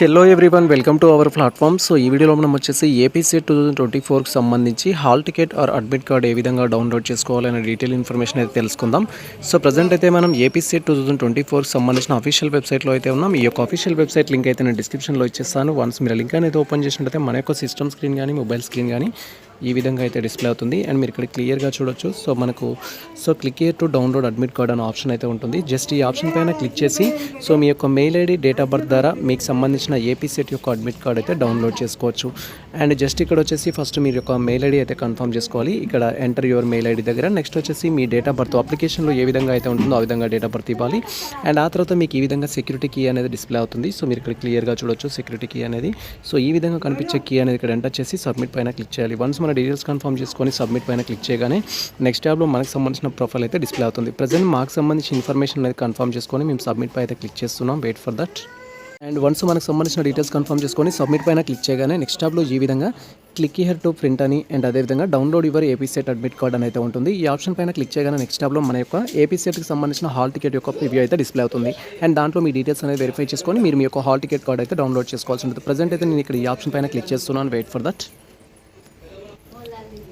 Hello everyone welcome to our platform so ఈ వీడియోలో మనం వచ్చేసి ఏపీసీ టూ థౌసండ్ ట్వంటీ ఫోర్కి సంబంధించి hall ticket or admit card ఏ విధంగా డౌన్లోడ్ చేసుకోవాలనే డీటెయిల్ ఇన్ఫర్మేషన్ అయితే తెలుసుకుందాం. సో ప్రజెంట్ అయితే మనం ఏపీసీ టూ థౌసండ్ ట్వంటీ ఫోర్కి సంబంధించిన అఫీషియల్ వెబ్సైట్లో అయితే ఉన్నాం. ఈ యొక్క అఫీషియల్ వెబ్సైట్ లింక్ అయితే నేను డిస్క్రిప్షన్లో ఇచ్చేస్తాను. వన్స్ మీరు లింక్ అనేది ఓపెన్ చేసినట్టయితే మన యొక్క సిస్టమ్ స్క్రీన్ కానీ మొబైల్ స్క్రీన్ కానీ ఈ విధంగా అయితే డిస్ప్లే అవుతుంది. అండ్ మీరు ఇక్కడ క్లియర్గా చూడొచ్చు. సో మనకు so click here to download admit card అనే ఆప్షన్ అయితే ఉంటుంది. జస్ట్ ఈ ఆప్షన్ పైన క్లిక్ చేసి సో మీ యొక్క mail ID date of birth ద్వారా మీకు సంబంధించిన ఏపీ సెట్ యొక్క అడ్మిట్ కార్డ్ అయితే డౌన్లోడ్ చేసుకోవచ్చు. అండ్ జస్ట్ ఇక్కడ వచ్చేసి ఫస్ట్ మీరు యొక్క మెయిల్ ఐడి అయితే కన్ఫర్మ్ చేసుకోవాలి. ఇక్కడ ఎంటర్ యువర్ మెయిల్ ఐడి దగ్గర. నెక్స్ట్ వచ్చేసి మీ డేట్ ఆఫ్ బర్త్ అప్లికేషన్లో ఏ విధంగా అయితే ఉంటుందో ఆ విధంగా డేట్ ఆఫ్ బర్త్ ఇవ్వాలి. అండ్ ఆ తర్వాత మీకు ఈ విధంగా సెక్యూరిటీ కీ అనేది డిస్ప్లే అవుతుంది. సో మీరు ఇక్కడ క్లియర్గా చూడొచ్చు సెక్యూరిటీ కీ అనేది. సో ఈ విధంగా కనిపించే కీ అనేది ఇక్కడ ఎంటర్ చేసి సబ్మిట్ పైన క్లిక్ చేయాలి. వన్స్ మన డీటెయిల్స్ కన్ఫర్మ్ చేసుకొని సబ్మిట్ పైన క్లిక్ చేయగానే నెక్స్ట్ ట్యాబ్లో మనకు సంబంధించిన ప్రొఫైల్ అయితే డిస్ప్లే అవుతుంది. ప్రజెంట్ మాకు సంబంధించిన ఇన్ఫర్మేషన్ అనేది కన్ఫర్మ్ చేసుకొని మేము సబ్మిట్ పై అయితే క్లిక్ చేస్తున్నాం. Wait for that and once మనకు సంబంధించిన డీటెయిల్స్ కన్ఫర్మ్ చేసుకొని సబ్మిట్ పైన క్లిక్ చేయగానే నెక్స్ట్ ట్యాబ్లో ఈ విధంగా క్లిక్ హియర్ టు ప్రింట్ అని అండ్ అదేవిధంగా download your AP SET admit card అని అయితే ఉంటుంది. ఈ ఆప్షన్ పైన క్లిక్ చేయగానే నెక్స్ట్ ట్యాబ్లో మన యొక్క ఏపీ సెట్కి సంబంధించిన హాల్ టికెట్ యొక్క ప్రివ్యూ అయితే డిస్ప్లే అవుతుంది. అండ్ దాంట్లో మీ డీటెయిల్స్ అనేది వెరిఫై చేసుకొని మీరు మీ యొక్క హాల్ టికెట్ కార్డ్ అయితే డౌన్లోడ్ చేసుకోవాల్సి ఉంటుంది. ప్రజెంట్ అయితే నేను ఇక్కడ ఈ ఆప్షన్ పైన క్లిక్ చేస్తున్నాను. Wait for that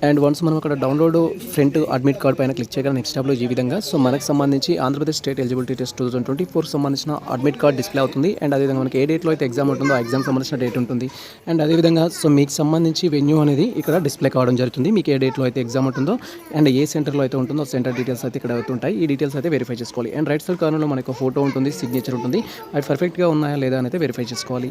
and once మనం అక్కడ డౌన్లోడ్ ఫ్రంట్ అడ్మిట్ కార్డ్ పైన క్లిక్ చేయగా నెక్స్ట్ టాబ్లో ఈ విధంగా. సో మనకు సంబంధించి Andhra Pradesh state eligibility test two thousand twenty four సంబంధించిన అడ్మిట్ కార్డ్ డిస్ప్లే అవుతుంది. అండ్ అదేవిధంగా మనకి ఏ డేట్లో అయితే ఎగ్జామ్ ఉంటుందో ఆ ఎగ్జామ్ సంబంధించిన డేట్ ఉంటుంది. అండ్ అదేవిధంగా సో మీకు సంబంధించి వెన్యూ అనేది ఇక్కడ డిస్ప్లే కావడం జరుగుతుంది. మీకు ఏ డేట్లో అయితే ఎగ్జామ్ ఉంటుందో అండ్ ఏ సెంటర్లో అయితే ఉంటుందో సెంటర్ డీటెయిల్స్ అయితే ఇక్కడ అవుతుంటాయి. ఈ డీటెయిల్స్ అయితే వెరిఫై చేసుకోవాలి. అండ్ రైట్ సైడ్ కార్నర్లో మనకు ఫోటో ఉంటుంది సిగ్నేచర్ ఉంటుంది. అవి పర్ఫెక్ట్గా ఉన్నాయా లేదా అని అయితే వెరిఫై చేసుకోవాలి.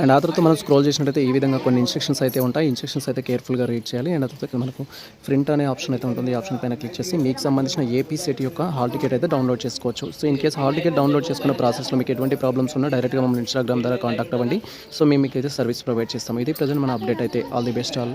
అండ్ ఆ తర్వాత మనం స్క్రోల్ చేసినట్టయితే ఈ విధంగా కొన్ని ఇన్స్ట్రక్షన్స్ అయితే ఉంటాయి. ఇన్స్ట్రక్షన్స్ అయితే కేర్ఫుల్గా రీడ్ చేయాలి. అండ్ ఆ తర్వాత మనకు ప్రింట్ అనే ఆప్షన్ అయితే ఉంటుంది. ఈ ఆప్షన్ పైన క్లిక్ చేసి మీకు సంబంధించిన ఏపీ సెట్ యొక్క హాల్ టికెట్ అయితే డౌన్లోడ్ చేసుకోవచ్చు. So in case hall ticket download చేసుకున్న ప్రాసెస్లో మీకు ఎటువంటి ప్రాబ్లమ్స్ ఉన్నా డైరెక్ట్గా మమ్మల్ని ఇన్స్టాగ్రామ్ ద్వారా కాంటాక్ట్ అవ్వండి. సో మేము మీకు అయితే సర్వీస్ ప్రొవైడ్ చేస్తాం ఇది ప్రజెంట్ మన అప్డేట్ అయితే. All the best all